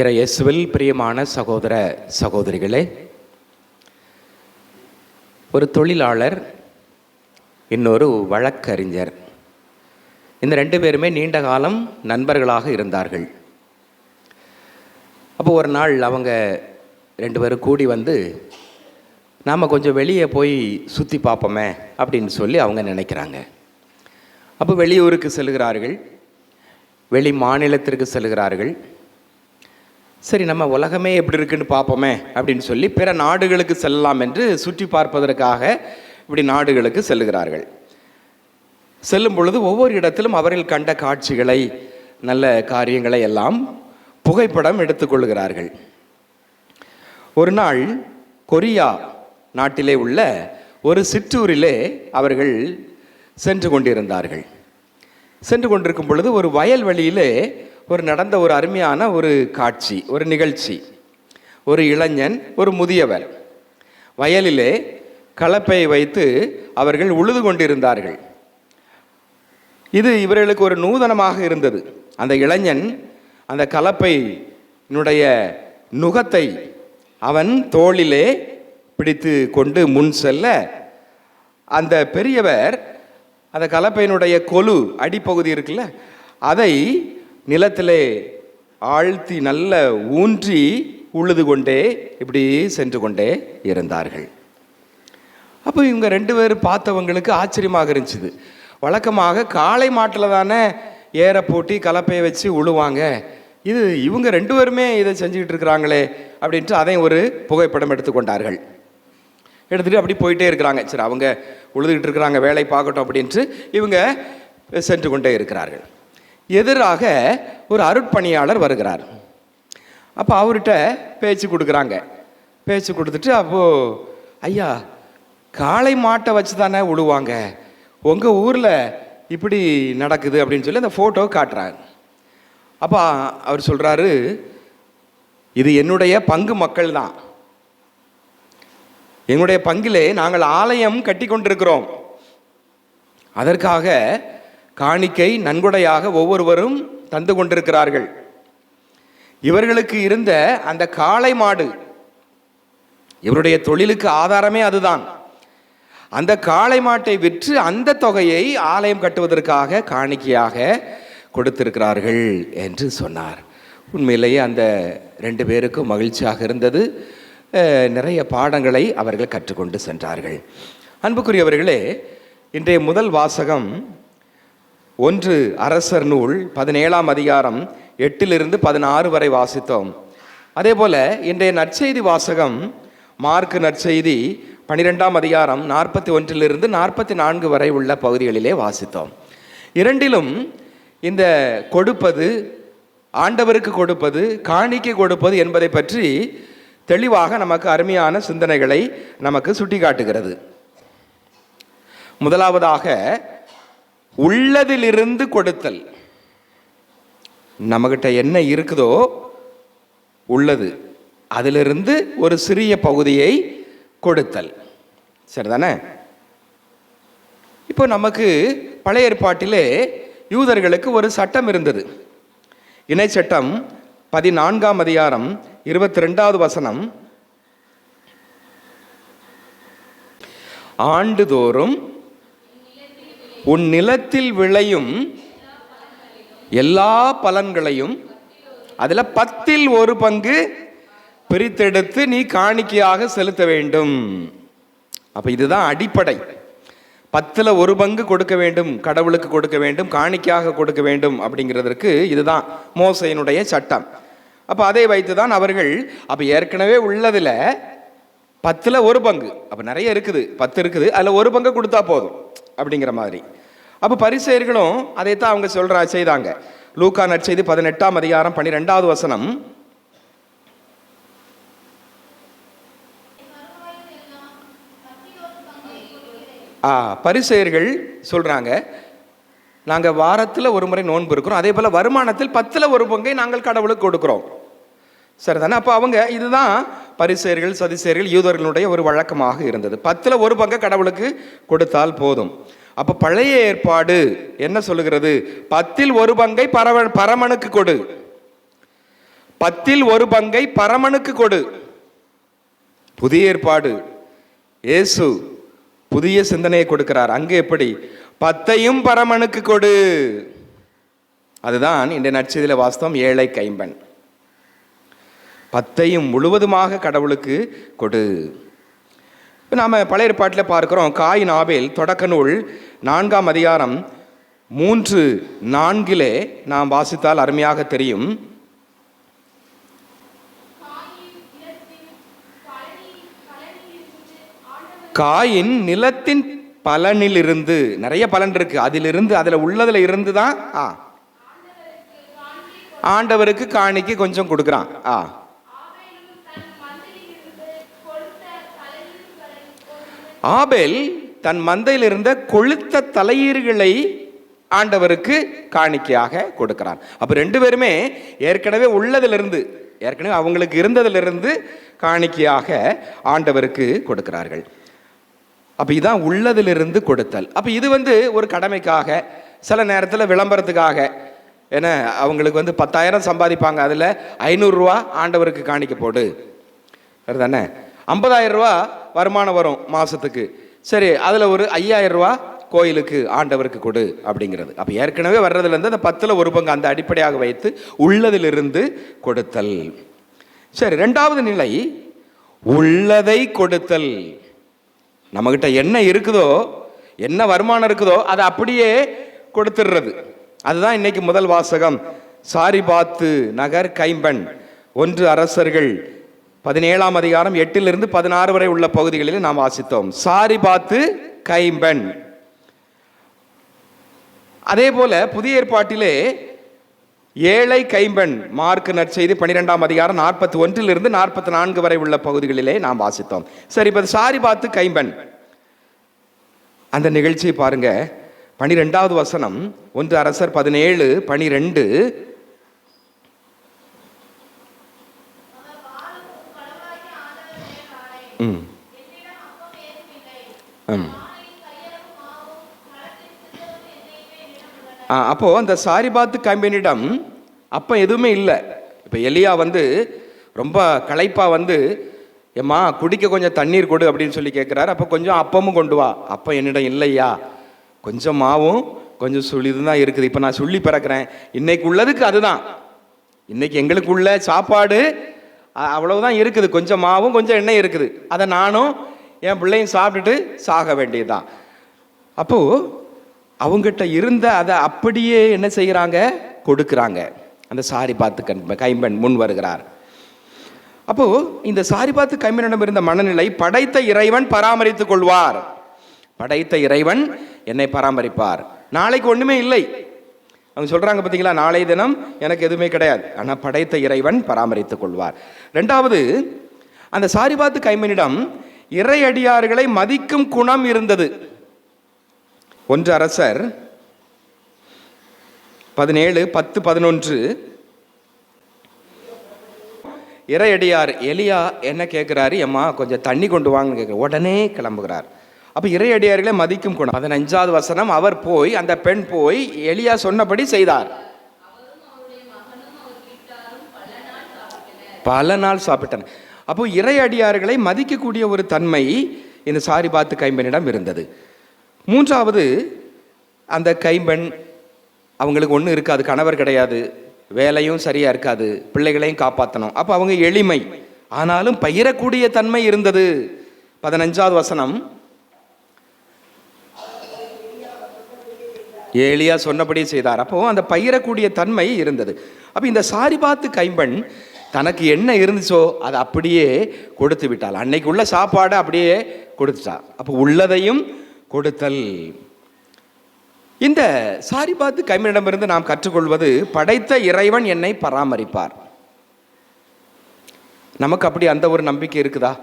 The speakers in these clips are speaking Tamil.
இறை இயேசுவில் பிரியமான சகோதர சகோதரிகளே ஒரு தொழிலாளர் இன்னொரு வழக்கறிஞர். இந்த ரெண்டு பேருமே நீண்ட காலம் நண்பர்களாக இருந்தார்கள். அப்போ ஒரு நாள் அவங்க ரெண்டு பேரும் கூடி வந்து நாம் கொஞ்சம் வெளியே போய் சுற்றி பார்ப்போமே அப்படின்னு சொல்லி அவங்க நினைக்கிறாங்க. அப்போ வெளியூருக்கு செல்கிறார்கள் வெளி மாநிலத்திற்கு செல்கிறார்கள். சரி நம்ம உலகமே எப்படி இருக்குன்னு பார்ப்போமே அப்படின்னு சொல்லி பிற நாடுகளுக்கு செல்லலாம் என்று சுற்றி பார்ப்பதற்காக இப்படி நாடுகளுக்கு செல்லுகிறார்கள். செல்லும் பொழுது ஒவ்வொரு இடத்திலும் அவர்கள் கண்ட காட்சிகளை நல்ல காரியங்களை எல்லாம் புகைப்படம் எடுத்துக்கொள்கிறார்கள் ஒரு நாள் கொரியா நாட்டிலே உள்ள ஒரு சிற்றூரிலே அவர்கள் சென்று கொண்டிருந்தார்கள். சென்று கொண்டிருக்கும் பொழுது ஒரு வயல்வெளியிலே ஒரு நடந்த ஒரு அருமையான ஒரு காட்சி ஒரு நிகழ்ச்சி. ஒரு இளைஞன் ஒரு முதியவர். வயலிலே கலப்பை வைத்து அவர்கள் உழுது கொண்டிருந்தார்கள். இது இவர்களுக்கு ஒரு நூதனமாக இருந்தது. அந்த இளைஞன் அந்த கலப்பையினுடைய நுகத்தை அவன் தோளிலே பிடித்து கொண்டு முன் செல்ல அந்த பெரியவர் அந்த கலப்பையினுடைய கொலு அடிப்பகுதி இருக்குல்ல அதை நிலத்திலே ஆழ்த்தி நல்ல ஊன்றி உழுது கொண்டே இப்படி சென்று கொண்டே இருந்தார்கள். அப்போ இவங்க ரெண்டு பேரும் பார்த்தவங்களுக்கு ஆச்சரியமாக இருந்துச்சுது வழக்கமாக காளை மாட்டில் தானே ஏற போட்டி கலப்பையை வச்சு உழுவாங்க. இது இவங்க ரெண்டு பேருமே இதை செஞ்சுக்கிட்டு இருக்கிறாங்களே அப்படின்ட்டு அதையும் ஒரு புகைப்படம் எடுத்துக்கொண்டார்கள் எடுத்துகிட்டு அப்படி போயிட்டே இருக்கிறாங்க. சரி அவங்க உழுதுகிட்டு இருக்கிறாங்க வேலை பார்க்கட்டும் அப்படின்ட்டு இவங்க சென்று கொண்டே இருக்கிறார்கள். எதிராக ஒரு அருட்பணியாளர் வருகிறார். அப்போ அவர்கிட்ட பேச்சு கொடுக்குறாங்க. பேச்சு கொடுத்துட்டு அப்போது ஐயா காளை மாட்டை வச்சு தானே உழுவாங்க. உங்கள் ஊரில் இப்படி நடக்குது அப்படின்னு சொல்லி அந்த ஃபோட்டோ காட்டுறாங்க அப்போ அவர் சொல்கிறாரு இது என்னுடைய பங்கு மக்கள் தான். எங்களுடைய பங்கிலே நாங்கள் ஆலயம் கட்டி கொண்டிருக்கிறோம் அதற்காக காணிக்கை நன்கொடையாக ஒவ்வொருவரும் தந்து கொண்டிருக்கிறார்கள். இவர்களுக்கு இருந்த அந்த காளை மாடு இவருடைய தொழிலுக்கு ஆதாரமே அதுதான். அந்த காளை மாட்டை விற்று அந்த தொகையை ஆலயம் கட்டுவதற்காக காணிக்கையாக கொடுத்திருக்கிறார்கள் என்று சொன்னார். உண்மையிலேயே அந்த ரெண்டு பேருக்கும் மகிழ்ச்சியாக இருந்தது. நிறைய பாடங்களை அவர்கள் கற்றுக்கொண்டு சென்றார்கள். அன்புக்குரியவர்களே இன்றைய முதல் வாசகம் ஒன்று அரசர் நூல் பதினேழாம் அதிகாரம் எட்டிலிருந்து பதினாறு வரை வாசித்தோம். அதே போல் இன்றைய நற்செய்தி வாசகம் மார்க் நற்செய்தி பனிரெண்டாம் அதிகாரம் நாற்பத்தி ஒன்றிலிருந்து நாற்பத்தி நான்கு வரை உள்ள பகுதிகளிலே வாசித்தோம். இரண்டிலும் இந்த கொடுப்பது ஆண்டவருக்கு கொடுப்பது காணிக்கை கொடுப்பது என்பதை பற்றி தெளிவாக நமக்கு அருமையான சிந்தனைகளை நமக்கு சுட்டிக்காட்டுகிறது. முதலாவதாக உள்ளதிலிருந்து கொடுத்தல். நம்மகிட்ட என்ன இருக்குதோ உள்ளது. அதிலிருந்து ஒரு சிறிய பகுதியை கொடுத்தல். சரிதானே? இப்போ நமக்கு பழைய ஏற்பாட்டிலே யூதர்களுக்கு ஒரு சட்டம் இருந்தது. இணை சட்டம் பதினான்காம் அதிகாரம் இருபத்தி ரெண்டாவது வசனம். ஆண்டுதோறும் உன் நிலத்தில் விளையும் எல்லா பலன்களையும் அதில் பத்தில் ஒரு பங்கு பிரித்தெடுத்து நீ காணிக்கையாக செலுத்த வேண்டும். அப்போ இதுதான் அடிப்படை. பத்தில் ஒரு பங்கு கொடுக்க வேண்டும் கடவுளுக்கு கொடுக்க வேண்டும் காணிக்கையாக கொடுக்க வேண்டும் அப்படிங்கிறதற்கு இதுதான் மோசையினுடைய சட்டம். அப்போ அதை வைத்து தான் அவர்கள் அப்போ ஏற்கனவே உள்ளதில் பத்தில் ஒரு பங்கு அப்போ நிறைய இருக்குது பத்து இருக்குது அதில் ஒரு பங்கு கொடுத்தா போதும். அப்படிங்கிற மாதிரி. அப்போ பரிசெயர்களும் அதைத்தான் அவங்க சொல்கிறா செய்தாங்க. லூக்கா நற்செய்தி பதினெட்டாம் அதிகாரம் பன்னிரெண்டாவது வசனம். ஆ பரிசெயர்கள் சொல்கிறாங்க நாங்கள் வாரத்தில் ஒரு முறை நோன்பு இருக்கிறோம் அதே போல் வருமானத்தில் பத்தில் ஒரு பங்கை நாங்கள் கடவுளுக்கு கொடுக்குறோம். சரிதானே? அப்போ அவங்க இதுதான் பரிசேர்கள் சதிசேர்கள் யூதர்களுடைய ஒரு வழக்கமாக இருந்தது. பத்தில் ஒரு பங்கை கடவுளுக்கு கொடுத்தால் போதும். அப்போ பழைய ஏற்பாடு என்ன சொல்லுகிறது? பத்தில் ஒரு பங்கை பரவ பரமனுக்கு கொடு. பத்தில் ஒரு பங்கை பரமனுக்கு கொடு. புதிய ஏற்பாடு. இயேசு புதிய சிந்தனையை கொடுக்கிறார். அங்கே எப்படி? பத்தையும் பரமனுக்கு கொடு. அதுதான் இந்த நற்செய்தியில வாஸ்தவம் ஏழை கைம்பன் பத்தையும் முழுவதுமாக கடவுளுக்கு கொடு. நாம் பழைய பாட்டில் பார்க்குறோம் காயின் நாவேல் தொடக்க நூல் நான்காம் அதிகாரம் மூன்று நான்கிலே நாம் வாசித்தால் அருமையாக தெரியும். காயின் நிலத்தின் பலனிலிருந்து நிறைய பலன் இருக்கு. அதிலிருந்து அதில் உள்ளதில் இருந்து தான் ஆ. ஆண்டவருக்கு காணிக்கு கொஞ்சம் கொடுக்குறான். ஆ. ஆபேல் தன் மந்தையில் இருந்த கொழுத்த தலையீர்களை ஆண்டவருக்கு காணிக்கையாக கொடுக்கிறான். அப்போ ரெண்டு பேருமே ஏற்கனவே உள்ளதிலிருந்து ஏற்கனவே அவங்களுக்கு இருந்ததிலிருந்து காணிக்கையாக ஆண்டவருக்கு கொடுக்கிறார்கள். அப்போ இதான் உள்ளதிலிருந்து கொடுத்தல். அப்போ இது வந்து ஒரு கடமைக்காக சில நேரத்தில் விளம்பரத்துக்காக ஏன்னா அவங்களுக்கு வந்து பத்தாயிரம் சம்பாதிப்பாங்க அதில் ஐநூறுரூவா ஆண்டவருக்கு காணிக்க போடு. தானே ஐம்பதாயிரம் ரூபா வருமானம் வரும் மாதத்துக்கு சரி அதில் ஒரு ஐயாயிரம் ரூபா கோயிலுக்கு ஆண்டவருக்கு கொடு அப்படிங்கிறது. அப்போ ஏற்கனவே வர்றதுலேருந்து அந்த பத்தில் ஒரு பங்கு அந்த அடிப்படையாக வைத்து உள்ளதிலிருந்து கொடுத்தல். சரி ரெண்டாவது நிலை உள்ளதை கொடுத்தல். நம்மக்கிட்ட என்ன இருக்குதோ என்ன வருமானம் இருக்குதோ அதை அப்படியே கொடுத்துடுறது அதுதான் இன்னைக்கு முதல் வாசகம். சாரிபாத்து நகர் கைம்பன் ஒன்று அரசர்கள் பதினேழாம் அதிகாரம் எட்டிலிருந்து பதினாறு வரை உள்ள பகுதிகளில் நாம் வாசித்தோம். சாரி பாத்து கைம்பன் அதே போல புதிய ஏற்பாட்டிலே ஏழை கைம்பெண் மார்க் நற்செய்தி பன்னிரெண்டாம் அதிகாரம் நாற்பத்தி ஒன்றிலிருந்து நாற்பத்தி நான்கு வரை உள்ள பகுதிகளிலே நாம் வாசித்தோம். சரி இப்போ சாரி பார்த்து கைம்பெண். அந்த நிகழ்ச்சியை பாருங்க. பனிரெண்டாவது வசனம் ஒன்று அரசர் பதினேழு பனிரெண்டு ம் ம் ஆ, அப்போ அந்த சாரிபாத்து கம்பெனியிடம் அப்போ எதுவுமே இல்லை இப்போ எலியா வந்து ரொம்ப களைப்பா வந்து ஏம்மா குடிக்க கொஞ்சம் தண்ணீர் கொடு அப்படின்னு சொல்லி கேட்குறாரு அப்போ கொஞ்சம் அப்பமும் கொண்டு வா. அப்போ என்னிடம் இல்லையா? கொஞ்சம் மாவும் கொஞ்சம் சுழிது தான் இருக்குது. இப்போ நான் சொல்லி பிறக்கிறேன். இன்னைக்கு உள்ளதுக்கு அதுதான். இன்னைக்கு எங்களுக்குள்ள சாப்பாடு அவ்வளவுதான் இருக்குது. கொஞ்சம் மாவும் கொஞ்சம் எண்ணெய் இருக்குது. அதை நானும் என் பிள்ளையும் சாப்பிட்டுட்டு சாக வேண்டியதுதான். அப்போது அவங்ககிட்ட இருந்த அதை அப்படியே என்ன செய்கிறாங்க கொடுக்குறாங்க. அந்த சாரி பார்த்து கண் கைம்பெண் முன் வருகிறார். அப்போது இந்த சாரி பார்த்து கைம்பெண்ணிடம் இருந்த மனநிலை படைத்த இறைவன் பராமரித்துக் கொள்வார். படைத்த இறைவன் என்னை பராமரிப்பார். நாளைக்கு ஒன்றுமே இல்லை. அவங்க சொல்கிறாங்க பார்த்தீங்களா நாளைய தினம் எனக்கு எதுவுமே கிடையாது. ஆனால் படைத்த இறைவன் பராமரித்துக் கொள்வார். ரெண்டாவது அந்த சாரிபாத்து கைமனிடம் இறையடியார்களை மதிக்கும் குணம் இருந்தது. ஒன்று அரசர் பதினேழு பத்து பதினொன்று. இறையடியார் எலியா என்ன கேட்குறாரு எம்மா கொஞ்சம் தண்ணி கொண்டு வாங்கன்னு கேட்குற உடனே கிளம்புகிறார். அப்போ இறையடியார்களை மதிக்கும் குணம். பதினஞ்சாவது வசனம் அவர் போய் அந்த பெண் போய் எளியா சொன்னபடி செய்தார். பல நாள் சாப்பிட்டன. அப்போ இறையடியார்களை மதிக்கக்கூடிய ஒரு தன்மை இந்த சாரிபாத்து கைம்பெண்ணிடம் இருந்தது. மூன்றாவது அந்த கைம்பெண் அவங்களுக்கு ஒன்றும் இருக்காது கணவர் கிடையாது வேலையும் சரியாக இருக்காது பிள்ளைகளையும் காப்பாற்றணும் அப்போ அவங்க எளிமை. ஆனாலும் பயிரக்கூடிய தன்மை இருந்தது. பதினஞ்சாவது வசனம் ஏலியா சொன்னபடி செய்தார். அப்போ அந்த பயிரக்கூடிய தன்மை இருந்தது. அப்போ இந்த சாரிபாத்து கைம்பெண் தனக்கு என்ன இருந்துச்சோ அதை அப்படியே கொடுத்து விட்டாள். அன்னைக்கு உள்ள சாப்பாடை அப்படியே கொடுத்துட்டா. அப்போ உள்ளதையும் கொடுத்தல். இந்த சாரிபாத்து கைம்பனிடமிருந்து நாம் கற்றுக்கொள்வது படைத்த இறைவன் என்னை பராமரிப்பார். நமக்கு அப்படி அந்த ஒரு நம்பிக்கை இருக்குதா?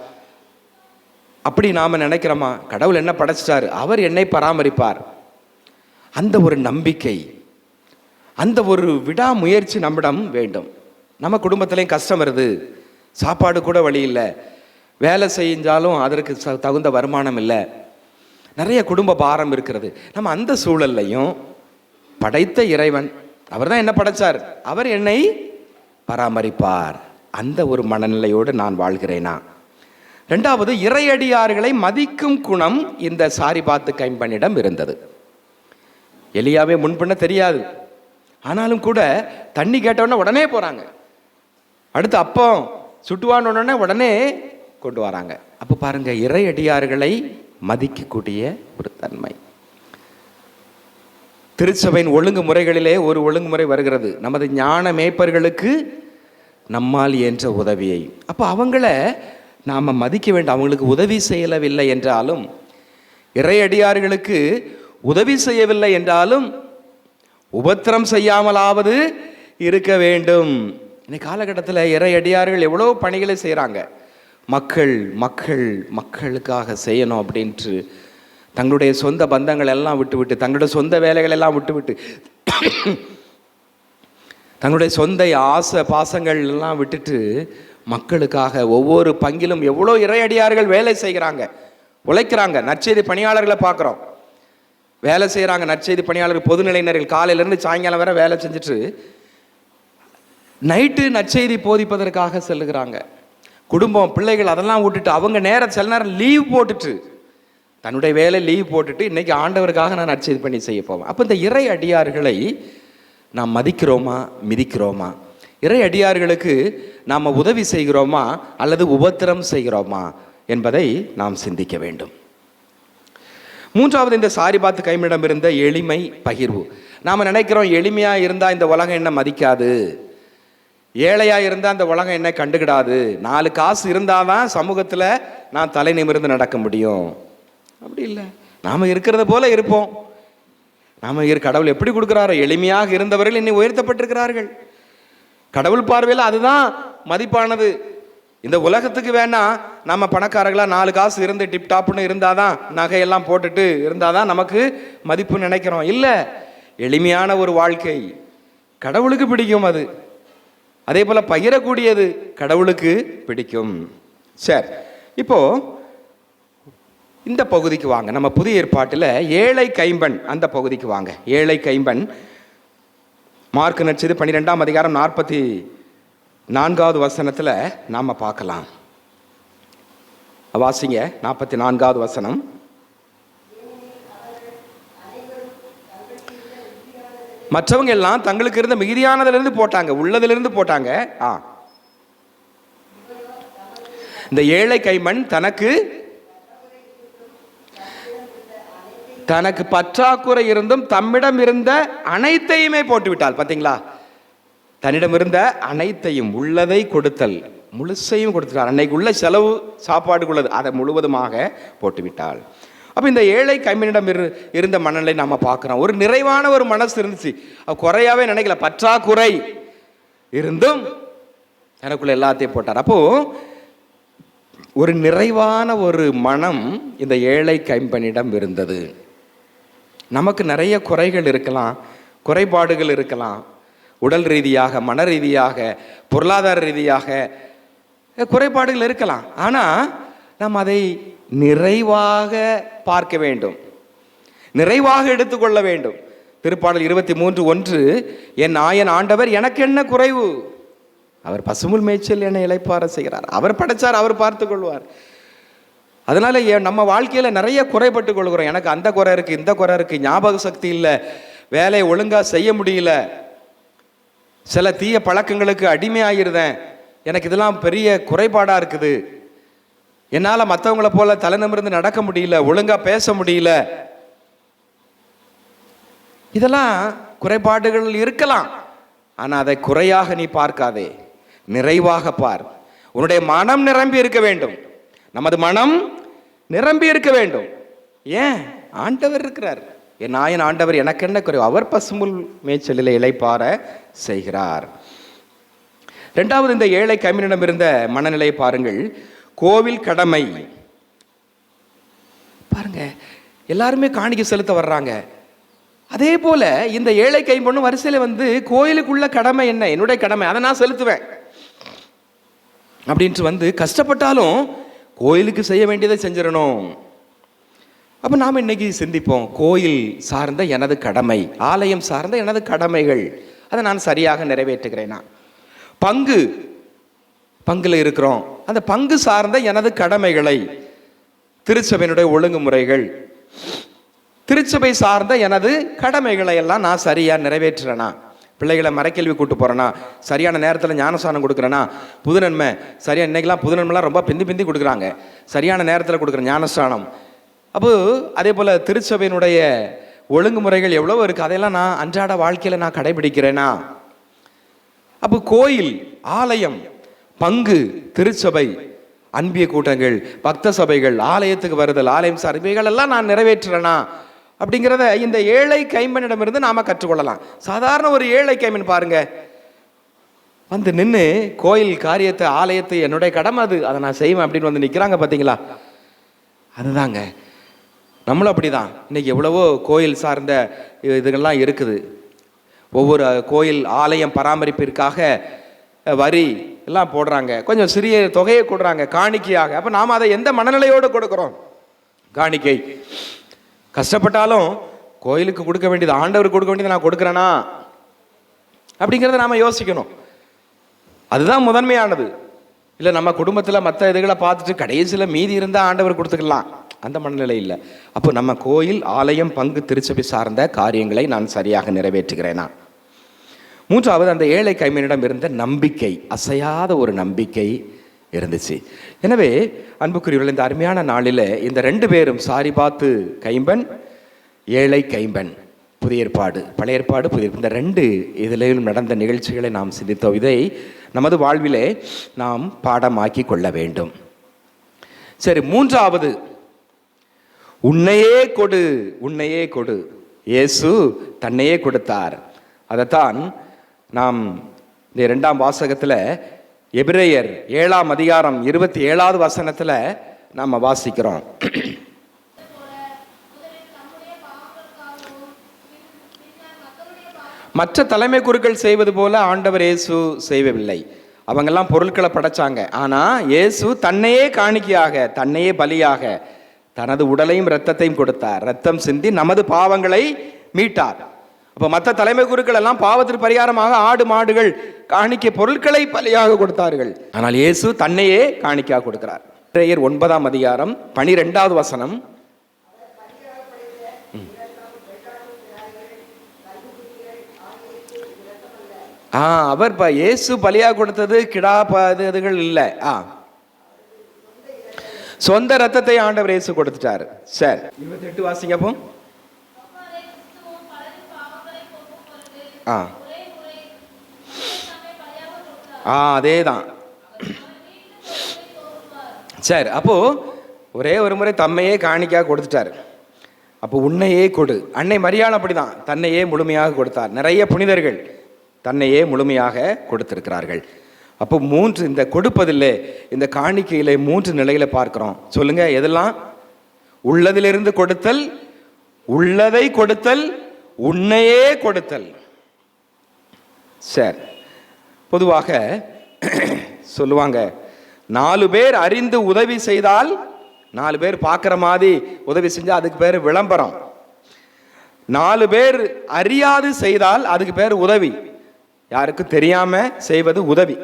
அப்படி நாம் நினைக்கிறோமா? கடவுள் என்ன படைச்சிட்டாரு? அவர் என்னை பராமரிப்பார். அந்த ஒரு நம்பிக்கை அந்த ஒரு விடாமுயற்சி நம்மிடம் வேண்டும். நம்ம குடும்பத்திலையும் கஷ்டம் வருது. சாப்பாடு கூட வழி இல்லை. வேலை செஞ்சாலும் அதற்கு ச- தகுந்த வருமானம் இல்லை. நிறைய குடும்ப பாரம் இருக்கிறது. நம்ம அந்த சூழல்லையும் படைத்த இறைவன் அவர் தான் என்ன படைச்சார்? அவர் என்னை பராமரிப்பார். அந்த ஒரு மனநிலையோடு நான் வாழ்கிறேனா? ரெண்டாவது இறையடியார்களை மதிக்கும் குணம் இந்த சாரிபாத்து கைம்பனிடம் இருந்தது. எலியாவே முன்பின்ன தெரியாது. ஆனாலும் கூட தண்ணி கேட்டவுடனே உடனே போகிறாங்க அடுத்து அப்பம் சுட்டுவான்னு உடனே உடனே கொண்டு வராங்க. அப்போ பாருங்க இறையடியார்களை மதிக்கக்கூடிய ஒரு தன்மை. திருச்சபையின் ஒழுங்குமுறைகளிலே ஒரு ஒழுங்குமுறை வருகிறது. நமது ஞான மேய்ப்பர்களுக்கு நம்மால் என்ற உதவியை. அப்போ அவங்கள நாம் மதிக்க வேண்டும். அவங்களுக்கு உதவி செய்யலவில்லை என்றாலும் இறையடியார்களுக்கு உதவி செய்யவில்லை என்றாலும் உபத்திரம் செய்யாமலாவது இருக்க வேண்டும். இன்னைக்கு காலகட்டத்தில் இறையடியார்கள் எவ்வளோ பணிகளை செய்கிறாங்க மக்கள் மக்கள் மக்களுக்காக செய்யணும் அப்படின்ட்டு தங்களுடைய சொந்த பந்தங்கள் எல்லாம் விட்டுவிட்டு தங்களுடைய சொந்த வேலைகள் எல்லாம் விட்டுவிட்டு தங்களுடைய சொந்த ஆசை பாசங்கள் எல்லாம் விட்டுட்டு மக்களுக்காக ஒவ்வொரு பங்கிலும் எவ்வளோ இறையடியார்கள் வேலை செய்கிறாங்க உழைக்கிறாங்க. நற்செய்தி பணியாளர்களை பார்க்குறோம். வேலை செய்கிறாங்க நற்செய்தி பணியாளர்கள் பொதுநிலையினர்கள் காலையிலேருந்து சாயங்காலம் வரை வேலை செஞ்சுட்டு நைட்டு நற்செய்தி போதிப்பதற்காக செல்லுகிறாங்க. குடும்பம் பிள்ளைகள் அதெல்லாம் விட்டுட்டு அவங்க நேரம் சில நேரம் லீவ் போட்டுட்டு தன்னுடைய வேலை லீவ் போட்டுட்டு இன்றைக்கி ஆண்டவருக்காக நான் நற்செய்தி பண்ணி செய்ய போவேன். அப்போ இந்த இறை அடியார்களை நாம் மதிக்கிறோமா? மிதிக்கிறோமா? இறை அடியார்களுக்கு நாம் உதவி செய்கிறோமா? அல்லது உபத்திரம் செய்கிறோமா? என்பதை நாம் சிந்திக்க வேண்டும். மூன்றாவது இந்த சாரிபாத்து கைமிடம் இருந்த எளிமை பகிர்வு. நாம் நினைக்கிறோம் எளிமையாக இருந்தால் இந்த உலகம் என்ன மதிக்காது? ஏழையாக இருந்தால் அந்த உலகம் என்ன கண்டுக்கிடாது நாலு காசு இருந்தால் தான் சமூகத்தில் நான் தலை நிமிர்ந்து நடக்க முடியும். அப்படி இல்லை. நாம் இருக்கிறத போல இருப்போம். நாம் இரு கடவுள் எப்படி கொடுக்குறாரோ எளிமையாக இருந்தவர்கள் இன்னை உயர்த்தப்பட்டிருக்கிறார்கள். கடவுள் பார்வையில் அதுதான் மதிப்பானது. இந்த உலகத்துக்கு வேணா நம்ம பணக்காரர்களாக நாலு காசு இருந்து டிப் டாப்னு இருந்தாதான் நகையெல்லாம் போட்டுட்டு இருந்தாதான் நமக்கு மதிப்பு நினைக்கிறோம். இல்லை எளிமையான ஒரு வாழ்க்கை. கடவுளுக்கு பிடிக்கும் அது. அதே போல் பகிரக்கூடியது கடவுளுக்கு பிடிக்கும். சரி இப்போ இந்த பகுதிக்கு வாங்க. நம்ம புதிய ஏற்பாட்டில் ஏழை கைம்பன் அந்த பகுதிக்கு வாங்க. ஏழை கைம்பன் மார்க் நடிச்சது பன்னிரெண்டாம் அதிகாரம் நாற்பத்தி நான்காவது வசனத்தில் நாம் பார்க்கலாம். வாசிங்க நாற்பத்தி நான்காவது வசனம். மற்றவங்க எல்லாம் தங்களுக்கு இருந்த மிகுதியானதுலேருந்து போட்டாங்க உள்ளதுலேருந்து போட்டாங்க. ஆ. இந்த ஏழை கைமண் தனக்கு தனக்கு பற்றாக்குறை இருந்தும் தம்மிடம் இருந்த அனைத்தையுமே போட்டு விட்டாள் பார்த்தீங்களா தன்னிடம் இருந்த அனைத்தையும் உள்ளதை கொடுத்தல் முழுசையும் கொடுத்துட்டார். அன்னைக்குள்ள செலவு சாப்பாடுக்குள்ளது. அதை முழுவதுமாக போட்டுவிட்டாள். அப்போ இந்த ஏழை கைமனிடம் இரு இருந்த மனநிலை நாம் பார்க்குறோம். ஒரு நிறைவான ஒரு மனசு இருந்துச்சு. குறையாவே நினைக்கல. பற்றாக்குறை இருந்தும் எனக்குள்ள எல்லாத்தையும் போட்டார். அப்போ ஒரு நிறைவான ஒரு மனம் இந்த ஏழை கைம்பனிடம் இருந்தது. நமக்கு நிறைய குறைகள் இருக்கலாம். குறைபாடுகள் இருக்கலாம். உடல் ரீதியாக மன ரீதியாக பொருளாதார ரீதியாக குறைபாடுகள் இருக்கலாம். ஆனால் நாம் அதை நிறைவாக பார்க்க வேண்டும். நிறைவாக எடுத்துக்கொள்ள வேண்டும். திருப்பாடல் இருபத்தி மூன்று ஒன்று என் ஆயன் ஆண்டவர் எனக்கு என்ன குறைவு? அவர் பசுமுல் மேய்ச்சல் என்னை இழைப்பார செய்கிறார். அவர் படைச்சார் அவர் பார்த்து கொள்வார். அதனால நம்ம வாழ்க்கையில் நிறைய குறைபட்டு கொள்கிறோம். எனக்கு அந்த குறை இருக்கு இந்த குறை இருக்கு ஞாபக சக்தி இல்லை. வேலையை ஒழுங்காக செய்ய முடியல. சில தீய பழக்கங்களுக்கு அடிமையாகிருந்தேன் எனக்கு இதெல்லாம் பெரிய குறைபாடாக இருக்குது. என்னால் மற்றவங்கள போல தலை நிமிர்ந்து நடக்க முடியல ஒழுங்காக பேச முடியல. இதெல்லாம் குறைபாடுகள் இருக்கலாம். ஆனால் அதை குறையாக நீ பார்க்காதே. நிறைவாக பார். உன்னுடைய மனம் நிரம்பி இருக்க வேண்டும். நமது மனம் நிரம்பி இருக்க வேண்டும். ஏன்? ஆண்டவர் இருக்கிறார். என் நாயன் ஆண்டவர் எனக்கு என்ன குறைவு அவர் பசுமுல் மேய்ச்சலில் இலைப்பார செய்கிறார். ரெண்டாவது இந்த ஏழை கம்மினிடம் இருந்த மனநிலை பாருங்கள். கோவில் கடமை. பாருங்க எல்லாருமே காணிக்க செலுத்த வர்றாங்க. அதே போல இந்த ஏழை கைம்பொண்ணு வரிசையில் வந்து கோயிலுக்குள்ள கடமை என்ன? என்னுடைய கடமை அதை நான் செலுத்துவேன். அப்படின்ட்டு வந்து கஷ்டப்பட்டாலும் கோயிலுக்கு செய்ய வேண்டியதை செஞ்சிடணும். அப்போ நாம் இன்னைக்கு சிந்திப்போம். கோயில் சார்ந்த எனது கடமை ஆலயம் சார்ந்த எனது கடமைகள் அதை நான் சரியாக நிறைவேற்றுகிறேனா? பங்கு பங்கில் இருக்கிறோம். அந்த பங்கு சார்ந்த எனது கடமைகளை திருச்சபையினுடைய ஒழுங்குமுறைகள் திருச்சபை சார்ந்த எனது கடமைகளை எல்லாம் நான் சரியாக நிறைவேற்றுறேனா? பிள்ளைகளை மறைக்கல்வி கூட்டு போகிறேன்னா சரியான நேரத்தில் ஞானசானம் கொடுக்குறேனா? புதுநன்மை. சரியா இன்னைக்கெல்லாம் புதுநன்மைலாம் ரொம்ப பிந்தி பிந்தி கொடுக்குறாங்க. சரியான நேரத்தில் கொடுக்குற ஞானஸ்தானம் அப்போ அதே போல் திருச்சபையினுடைய ஒழுங்குமுறைகள் எவ்வளோ இருக்குது அதையெல்லாம் நான் அன்றாட வாழ்க்கையில் நான் கடைபிடிக்கிறேனா? அப்போ கோயில் ஆலயம் பங்கு திருச்சபை அன்பிய கூட்டங்கள் பக்த சபைகள் ஆலயத்துக்கு வருதல் ஆலயம் சார் எல்லாம் நான் நிறைவேற்றுறேனா? அப்படிங்கிறத இந்த ஏழை கைம்பனிடமிருந்து நாம கற்றுக்கொள்ளலாம். சாதாரண ஒரு ஏழை கைம்பன் பாருங்க. வந்து நின்று கோயில் காரியத்தை ஆலயத்தை என்னுடைய கடமை அது. அதை நான் செய்வேன் அப்படின்னு வந்து நிற்கிறாங்க பார்த்தீங்களா அதுதாங்க. நம்மளும் அப்படி தான் இன்னைக்கு எவ்வளவோ கோயில் சார்ந்த இதுகள்லாம் இருக்குது. ஒவ்வொரு கோயில் ஆலயம் பராமரிப்பிற்காக வரி எல்லாம் போடுறாங்க. கொஞ்சம் சிறிய தொகையை கொடுறாங்க காணிக்கையாக. அப்போ நாம் அதை எந்த மனநிலையோடு கொடுக்குறோம்? காணிக்கை. கஷ்டப்பட்டாலும் கோயிலுக்கு கொடுக்க வேண்டியது ஆண்டவருக்கு கொடுக்க வேண்டியது நான் கொடுக்குறேனா? அப்படிங்கிறத நாம் யோசிக்கணும். அதுதான் முதன்மையானது. இல்லை நம்ம குடும்பத்தில் மற்ற இதுகளை பார்த்துட்டு கடைசியில் மீதி இருந்தால் ஆண்டவர் கொடுத்துக்கலாம். அந்த மனநிலை இல்லை. அப்போ நம்ம கோயில் ஆலயம் பங்கு திருச்சபை சார்ந்த காரியங்களை நான் சரியாக நிறைவேற்றுகிறேனா? மூன்றாவது அந்த ஏழை கைமனிடம் இருந்த நம்பிக்கை அசையாத ஒரு நம்பிக்கை இருந்துச்சு. எனவே அன்புக்குரியவர்கள் இந்த அருமையான நாளில் இந்த ரெண்டு பேரும் சாரி பார்த்து கைம்பன் ஏழை கைம்பன் புதிய ஏற்பாடு பழைய ஏற்பாடு புதிய இந்த ரெண்டு இதிலும் நடந்த நிகழ்ச்சிகளை நாம் சிந்தித்தோம். இதை நமது வாழ்விலே நாம் பாடமாக்கி கொள்ள வேண்டும். சரி மூன்றாவது உன்னையே கொடு உன்னையே கொடு. இயேசு தன்னையே கொடுத்தார். அதைத்தான் நாம் இந்த இரண்டாம் வாசகத்தில் எபிரேயர் ஏழாம் அதிகாரம் இருபத்தி ஏழாவது வசனத்தில் நாம் வாசிக்கிறோம். மற்ற தலைமை குருக்கள் செய்வது போல ஆண்டவர் இயேசு செய்யவில்லை. அவங்கெல்லாம் பொருட்களை படைச்சாங்க. ஆனால் இயேசு தன்னையே காணிக்கையாக தன்னையே பலியாக தனது உடலையும் ரத்தத்தையும் கொடுத்தார். ரத்தம் சிந்தி நமது பாவங்களை மீட்டார். அப்போ மற்ற தலைமை குருக்கள் எல்லாம் பாவத்திற்கு பரிகாரமாக ஆடு மாடுகள் காணிக்க பொருட்களை பலியாக கொடுத்தார்கள். ஆனால் இயேசு தன்னையே காணிக்கையாக கொடுக்கிறார். பிரேயர் ஒன்பதாம் அதிகாரம் பனிரெண்டாவது வசனம். ஆ அவர் ப- இயேசு பலியாக கொடுத்தது கிடா ப- இது இதுகள் இல்லை. ஆ. சொந்த ரத்தத்தை ஆண்டவர் இயேசு கொடுத்துட்டாரு. சார். இருபத்தெட்டு வாசிங்க அப்போ. ஆ. ஆ அதே தான் சரி அப்போது ஒரே ஒரு முறை தம்மையே காணிக்கா கொடுத்துட்டாரு. அப்போ உன்னையே கொடு. அன்னை மரியாள் அப்படிதான். தன்னையே முழுமையாக கொடுத்தார். நிறைய புனிதர்கள் தன்னையே முழுமையாக கொடுத்திருக்கிறார்கள். அப்போ மூன்று இந்த கொடுப்பதில்லை இந்த காணிக்கையிலே மூன்று நிலையில பார்க்கிறோம். சொல்லுங்க எதெல்லாம்? உள்ளதிலிருந்து கொடுத்தல் உள்ளதை கொடுத்தல் உன்னையே கொடுத்தல். சரி பொதுவாக சொல்லுவாங்க நாலு பேர் அறிந்து உதவி செய்தால் நாலு பேர் பார்க்குற மாதிரி உதவி செஞ்சால் அதுக்கு பேர் விளம்பரம். நாலு பேர் அறியாது செய்தால் அதுக்கு பேர் உதவி. யாருக்கும் தெரியாம செய்வது உதவி.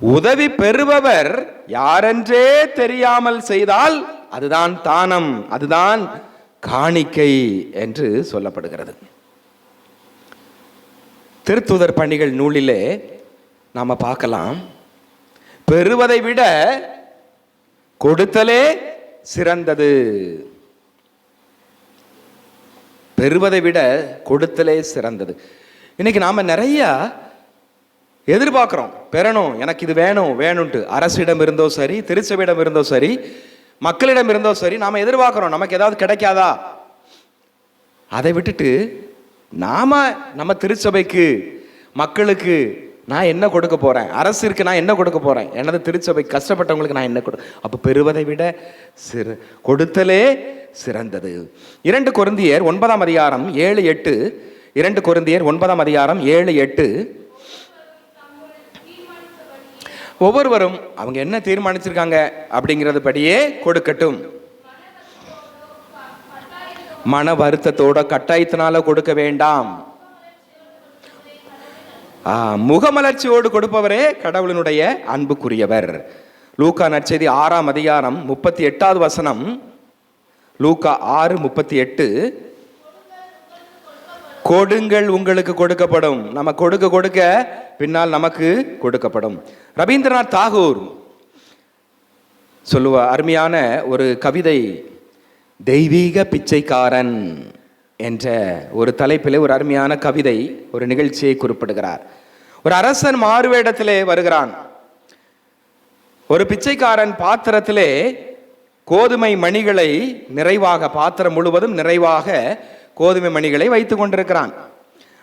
உதவி பெறுபவர் யாரென்றே தெரியாமல் செய்தால் அதுதான் தானம் அதுதான் காணிக்கை என்று சொல்லப்படுகிறது. திருத்துதர் பணிகள் நூலிலே நாம பார்க்கலாம். பெறுவதை விட கொடுத்தலே சிறந்தது. பெறுவதை விட கொடுத்தலே சிறந்தது. இன்னைக்கு நாம நிறைய எதிர்பார்க்குறோம். பெறணும் எனக்கு இது வேணும் வேணும்ட்டு. அரசிடம் இருந்தோ சரி திருச்சபையிடம் இருந்தோ சரி மக்களிடம் இருந்தோ சரி நாம் எதிர்பார்க்குறோம் நமக்கு ஏதாவது கிடைக்காதா? அதை விட்டுட்டு நாம நம்ம திருச்சபைக்கு மக்களுக்கு நான் என்ன கொடுக்க போகிறேன் அரசிற்கு நான் என்ன கொடுக்க போகிறேன் எனது திருச்சபை கஷ்டப்பட்டவங்களுக்கு நான் என்ன கொடு? அப்போ பெறுவதை விட சிறு கொடுத்தலே சிறந்தது. இரண்டு கொருந்தியர் ஒன்பதாம் அதிகாரம் ஏழு எட்டு இரண்டு குருந்தியர் ஒன்பதாம் அதிகாரம் ஏழு எட்டு. ஒவ்வொருவரும் அவங்க என்ன தீர்மானிச்சிருக்காங்க அப்படிங்கிறது படியே கொடுக்கட்டும். மன வருத்தத்தோட கட்டாயத்தினால கொடுக்க வேண்டாம். முகமலர்ச்சியோடு கொடுப்பவரே கடவுளினுடைய அன்புக்குரியவர். லூக்கா நற்செய்தி ஆறாம் அதிகாரம் முப்பத்தி எட்டாவது வசனம். லூக்கா ஆறு முப்பத்தி எட்டு. கொடுங்கள் உங்களுக்கு கொடுக்கப்படும். நம்ம கொடுக்க கொடுக்க பின்னால் நமக்கு கொடுக்கப்படும். ரவீந்திரநாத் தாகூர் சொல்லுவா அருமையான ஒரு கவிதை தெய்வீக பிச்சைக்காரன் என்ற ஒரு தலைப்பிலே ஒரு அருமையான கவிதை ஒரு நிகழ்ச்சியை குறிப்பிடுகிறார். ஒரு அரசன் மாறுவேடத்திலே வருகிறான். ஒரு பிச்சைக்காரன் பாத்திரத்திலே கோதுமை மணிகளை நிறைவாக பாத்திரம் முழுவதும் நிறைவாக கோதுமை மணிகளை வைத்து கொண்டிருக்கிறான்.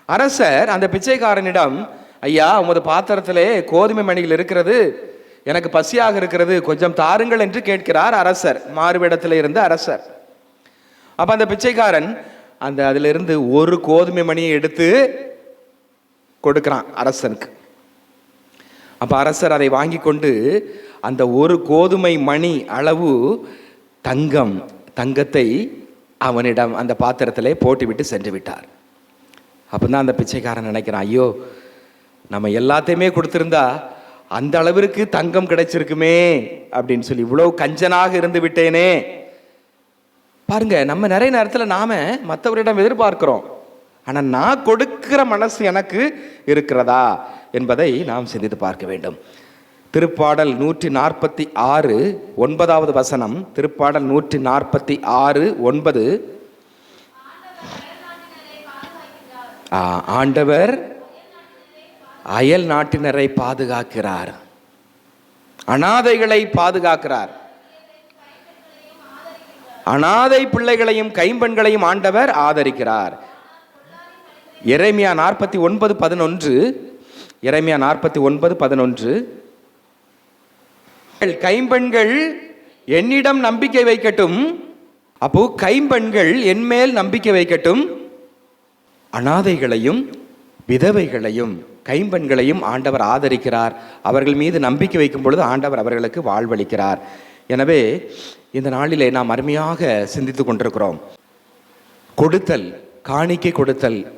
அரசர் அந்த பிச்சைக்காரனிடம் ஐயா உமது பாத்திரத்திலே கோதுமை மணிகள் இருக்கிறது. எனக்கு பசியாக இருக்கிறது. கொஞ்சம் தாருங்கள் என்று கேட்கிறார் அரசர். மாறுவிடத்தில் இருந்த அரசர். அப்ப அந்த பிச்சைக்காரன் அந்த அதிலிருந்து ஒரு கோதுமை மணியை எடுத்து கொடுக்கிறான் அரசனுக்கு. அப்ப அரசர் அதை வாங்கி கொண்டு அந்த ஒரு கோதுமை மணி அளவு தங்கம் தங்கத்தை அவனிடம் அந்த பாத்திரத்திலே போட்டுவிட்டு சென்று விட்டார். அப்பதான் அந்த பிச்சைக்காரன் நினைக்கிறான் ஐயோ நம்ம எல்லாத்தையுமே கொடுத்துருந்தா அந்த அளவிற்கு தங்கம் கிடைச்சிருக்குமே அப்படின்னு சொல்லி இவ்வளோ கஞ்சனாக இருந்து விட்டேனே. பாருங்க நம்ம நிறைய நேரத்தில் நாம மற்றவரிடம் எதிர்பார்க்கிறோம். ஆனால் நான் கொடுக்கிற மனசு எனக்கு இருக்கிறதா என்பதை நாம் சிந்தித்து பார்க்க வேண்டும். திருப்பாடல் நூற்றி நாற்பத்தி ஆறு ஒன்பதாவது வசனம். திருப்பாடல் நூற்றி நாற்பத்தி ஆறு ஒன்பது. ஆண்டவர் அயல் நாட்டினரை பாதுகாக்கிறார். அனாதைகளை பாதுகாக்கிறார். அனாதை பிள்ளைகளையும் கைம்பெண்களையும் ஆண்டவர் ஆதரிக்கிறார். இறைமையா நாற்பத்தி ஒன்பது பதினொன்று. இறைமையா நாற்பத்தி ஒன்பது பதினொன்று. கைம்பெண்கள் என்னிடம் நம்பிக்கை வைக்கட்டும். அப்போ கைம்பெண்கள் என்மேல் நம்பிக்கை வைக்கட்டும். அனாதைகளையும் விதவைகளையும் கைம்பெண்களையும் ஆண்டவர் ஆதரிக்கிறார். அவர்கள் மீது நம்பிக்கை வைக்கும் பொழுது ஆண்டவர் அவர்களுக்கு வாழ்வளிக்கிறார். எனவே இந்த நாளிலே நாம் அருமையாக சிந்தித்துக் கொண்டிருக்கிறோம். கொடுத்தல் காணிக்கை கொடுத்தல்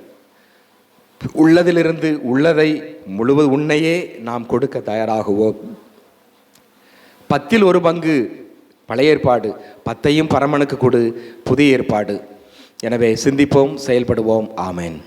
உள்ளதிலிருந்து உள்ளதை முழுவது உன்னையே நாம் கொடுக்க தயாராகுவோம். பத்தில் ஒரு பங்கு பழைய ஏற்பாடு. பத்தையும் பரமனுக்கு கொடு புதிய ஏற்பாடு. எனவே சிந்திப்போம் செயல்படுவோம். ஆமேன்.